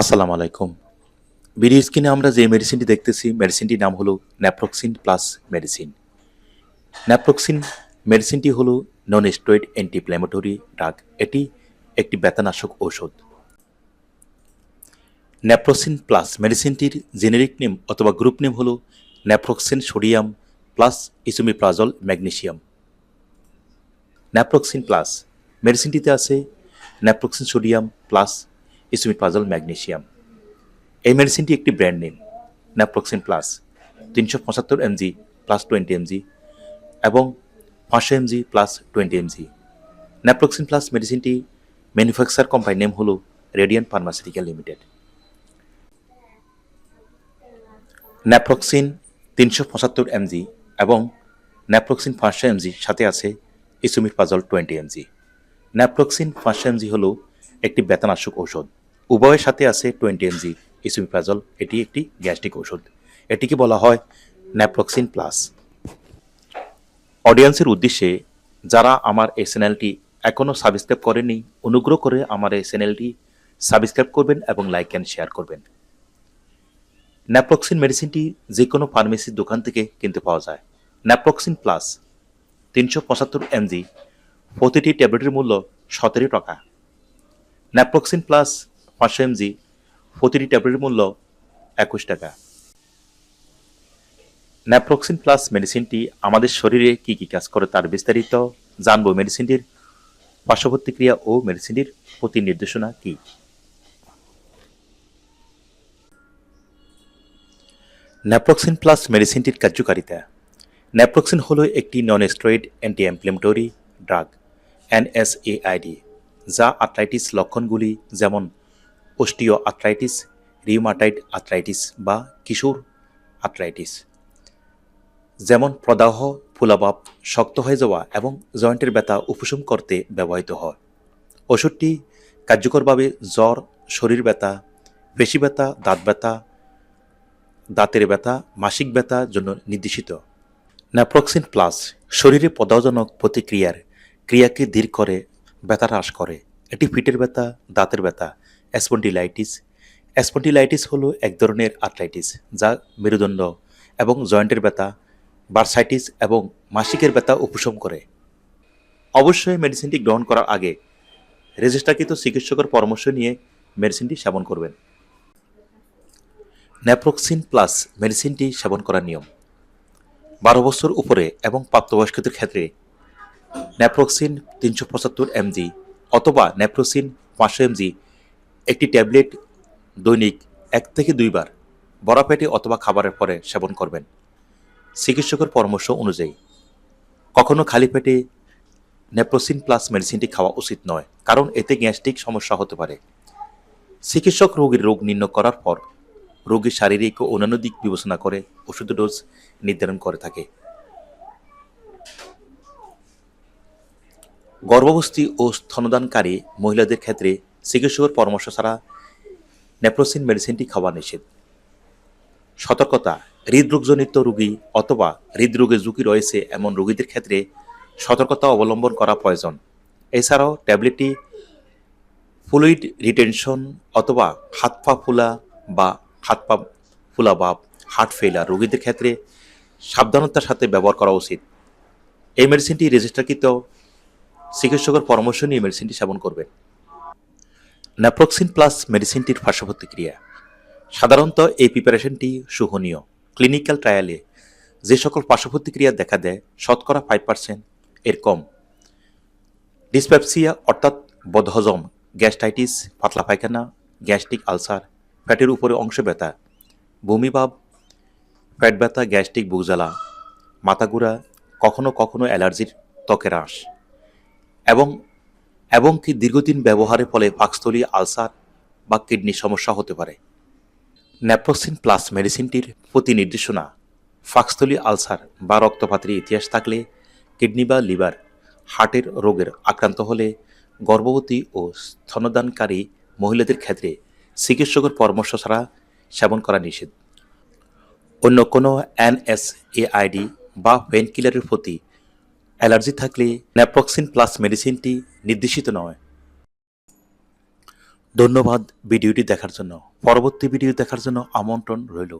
আসসালামু আলাইকুম। ভিডিও স্ক্রিনে আমরা যে মেডিসিনটি দেখতেছি মেডিসিনটির নাম হলো ন্যাপ্রক্সিন প্লাস মেডিসিন ন্যাপ্রক্সিন মেডিসিনটি হলো নন স্টেরয়েড অ্যান্টিপ্লামেটরি ড্রাগ এটি একটি ব্যথানাশক ঔষধ। ন্যাপ্রোসিন প্লাস মেডিসিনটির জেনেরিক নেম অথবা গ্রুপ নেম হলো naproxen sodium plus esomeprazole magnesium naproxen plus মেডিসিনটিতে আছে naproxen sodium plus esomeprazole magnesium. এই মেডিসিনটি একটি ব্র্যান্ড নেম ন্যাপ্রক্সিন প্লাস তিনশো পঁচাত্তর এমজি প্লাস টোয়েন্টি এমজি এবং পাঁচশো MG plus twenty MG naproxen plus মেডিসিনটি ম্যানুফ্যাকচার কোম্পানির নেম হল রেডিয়ান ফার্মাসিউটিক্যাল লিমিটেড ন্যাপ্রক্সিন তিনশো পঁচাত্তর এমজি এবং ন্যাপ্রক্সিন পাঁচশো এমজি সাথে আছে ইসোমিপ্রাজল টোয়েন্টি এমজি ন্যাপ্রক্সিন পাঁচশো এমজি হলো একটি বেতনাশক ঔষধ। উভয়ের সাথে আছে টোয়েন্টি এমজি ইসুমিপ্রাজল এটি একটি গ্যাস্ট্রিক ওষুধ এটিকে বলা হয় ন্যাপ্রক্সিন প্লাস অডিয়েন্সের উদ্দেশ্যে, যারা আমার এই চ্যানেলটি এখনও সাবস্ক্রাইব করেনি অনুগ্রহ করে আমার এই চ্যানেলটি সাবস্ক্রাইব করবেন এবং লাইক অ্যান্ড শেয়ার করবেন। ন্যাপ্রক্সিন মেডিসিনটি যে কোনো ফার্মেসির দোকান থেকে কিনতে পাওয়া যায়। ন্যাপ্রক্সিন প্লাস তিনশো পঁচাত্তর এমজি প্রতিটি ট্যাবলেটের মূল্য সতেরো টাকা। ন্যাপ্রক্সিন প্লাস পাঁচশো এমজি প্রতিটি ট্যাবলেটের মূল্য একুশ টাকা। ন্যাপ্রক্সিন প্লাস মেডিসিনটি আমাদের শরীরে কি কি কাজ করে তার বিস্তারিত জানব। মেডিসিনটির পার্শ্বপ্রতিক্রিয়া ও মেডিসিনটির প্রতি নির্দেশনা কি? ন্যাপ্রক্সিন প্লাস মেডিসিনটির কার্যকারিতা। ন্যাপ্রক্সিন হলো একটি non steroid anti inflammatory drug NSAID যা আর্থ্রাইটিস লক্ষণগুলি যেমন অস্টিও আর্থ্রাইটিস রিউমাটাইড আর্থ্রাইটিস বা কিশোর আর্থ্রাইটিস যেমন প্রদাহ ফুলাভাব শক্ত হয়ে যাওয়া এবং জয়েন্টের ব্যথা উপশম করতে ব্যবহৃত হয়। ওষুধটি কার্যকরভাবে জ্বর, শরীর ব্যথা পেশি ব্যথা, দাঁত ব্যথা, দাঁতের ব্যথা, মাসিক ব্যথার জন্য নির্দেশিত। ন্যাপ্রক্সিন প্লাস শরীরে পদাজনক প্রতিক্রিয়ার ক্রিয়াকে ধীর করে, ব্যথা হ্রাস করে। এটি পিঠের ব্যথা, দাঁতের ব্যথা অ্যাসপন্ডিলাইটিস অ্যাসপন্ডিলাইটিস হলো এক ধরনের আর্থ্রাইটিস যা মেরুদণ্ড এবং জয়েন্টের ব্যথা বার্সাইটিস এবং মাসিকের ব্যথা উপশম করে। অবশ্যই মেডিসিনটি গ্রহণ করার আগে রেজিস্টারকৃত চিকিৎসকের পরামর্শ নিয়ে মেডিসিনটি সেবন করবেন। ন্যাপ্রক্সিন প্লাস মেডিসিনটি সেবন করার নিয়ম। বারো বছর উপরে এবং প্রাপ্তবয়স্কদের ক্ষেত্রে ন্যাপ্রক্সিন তিনশো পঁচাত্তর এমজি অথবা ন্যাপ্রোসিন পাঁচশো এমজি একটি ট্যাবলেট দৈনিক এক থেকে দুইবার বড় পেটে অথবা খাবারের পরে সেবন করবেন। চিকিৎসকের পরামর্শ অনুযায়ী, কখনো খালি পেটে নেপ্রোসিন প্লাস মেডিসিনটি খাওয়া উচিত নয়, কারণ এতে গ্যাস্ট্রিক সমস্যা হতে পারে। চিকিৎসক রোগীর রোগ নির্ণয় করার পর রোগীর শারীরিক ও অন্যান্য দিক বিবেচনা করে ওষুধ ডোজ নির্ধারণ করে থাকে। গর্ভাবস্থী ও স্তনদানকারী মহিলাদের ক্ষেত্রে চিকিৎসকের পরামর্শ ছাড়া নেপ্রোসিন মেডিসিনটি খাওয়া নিষেধ। সতর্কতা, হৃদরোগজনিত রোগী অথবা হৃদরোগের ঝুঁকি রয়েছে এমন রোগীদের ক্ষেত্রে সতর্কতা অবলম্বন করা প্রয়োজন। এছাড়াও ট্যাবলেটটি ফ্লুইড রিটেনশন অথবা হাত পা ফুলা বা হাত পা ফুলা বা হার্ট ফেলার রোগীদের ক্ষেত্রে সাবধানতার সাথে ব্যবহার করা উচিত। এই মেডিসিনটি রেজিস্টারকৃত চিকিৎসকের পরামর্শ নিয়ে মেডিসিনটি সেবন করবেন। ন্যাপ্রক্সিন প্লাস মেডিসিনটির পার্শ্বপ্রতিক্রিয়া। সাধারণত এই প্রিপারেশনটি শুভনীয়। ক্লিনিক্যাল ট্রায়ালে যে সকল পার্শ্বপ্রতিক্রিয়া দেখা দেয়, শতকরা ফাইভ পার্সেন্ট এর কম। ডিসপ্যাপসিয়া অর্থাৎ বদহজম গ্যাস্টাইটিস পাতলা পায়খানা গ্যাস্ট্রিক আলসার ফ্যাটের উপরে অংশ ব্যথা বমিভাব পেট ব্যথা গ্যাস্ট্রিক বুকজ্বালা মাথাগুড়া কখনো কখনো অ্যালার্জির ত্বকের হ্রাস এবং এবং কি দীর্ঘদিন ব্যবহারের ফলে পাকস্থলী, আলসার বা কিডনির সমস্যা হতে পারে। ন্যাপ্রোসিন প্লাস মেডিসিনটির প্রতি নির্দেশনা ফাকস্থলী আলসার বা রক্তপাতের ইতিহাস থাকলে কিডনি বা লিভার হার্টের রোগের আক্রান্ত হলে গর্ভবতী ও স্তনদানকারী মহিলাদের ক্ষেত্রে চিকিৎসকের পরামর্শ ছাড়া সেবন করা নিষেধ। অন্য কোনো এনএসএআইডি বা পেনকিলারের প্রতি অ্যালার্জি থাকলে ন্যাপ্রক্সিন প্লাস মেডিসিনটি নির্দেশিত নয়। ধন্যবাদ ভিডিওটি দেখার জন্য। পরবর্তী ভিডিও দেখার জন্য আমন্ত্রণ রইল।